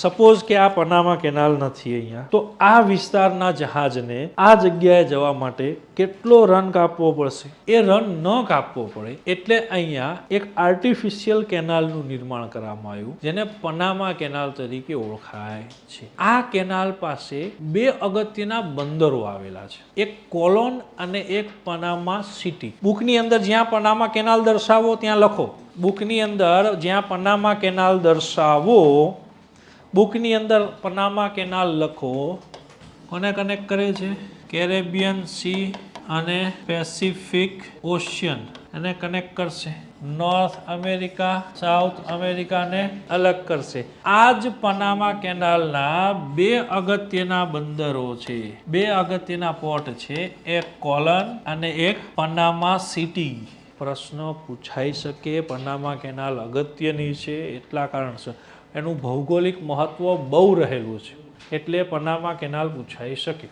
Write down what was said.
Suppose કે આ Panama canal નથી અહીંયા. તો આ વિસ્તારના જહાજને આ જગ્યાએ જવા માટે કેટલો રન કાપવો પડશે? એ રન ન કાપવો પડે એટલે અહીંયા એક આર્ટિફિશિયલ કેનાલનું નિર્માણ કરવામાં આવ્યું, જેને પનામા કેનાલ તરીકે ઓળખાય છે. આ કેનાલ પાસે બે અગત્યના બંદરો આવેલા છે. એક કોલોન અને એક પનામા સિટી. બુકની અંદર જ્યાં પનામા કેનાલ દર્શાવો, ત્યાં લખો. બુકની અંદર જ્યાં પનામા કેનાલ દર્શાવો બુકની અંદર પનામા કેનાલ લખો. કોને કનેક્ટ કરે છે? કેરેબિયન સી અને પેસિફિક ઓશિયન. એને કનેક્ટ કરશે. નોર્થ અમેરિકા, સાઉથ અમેરિકાને અલગ કરશે. આ જ પનામા કેનાલના બે અગત્યના બંદરો છે. બે અગત્યના પોર્ટ છે. એક કોલન અને એક પનામા સિટી. પ્રશ્ન પૂછાઈ શકે, પનામા કેનાલ અગત્યની છે એટલા કારણસર. એનું ભૌગોલિક મહત્ત્વ બહુ રહેલું છે. એટલે પનામા કેનાલ પૂછાઈ શકે.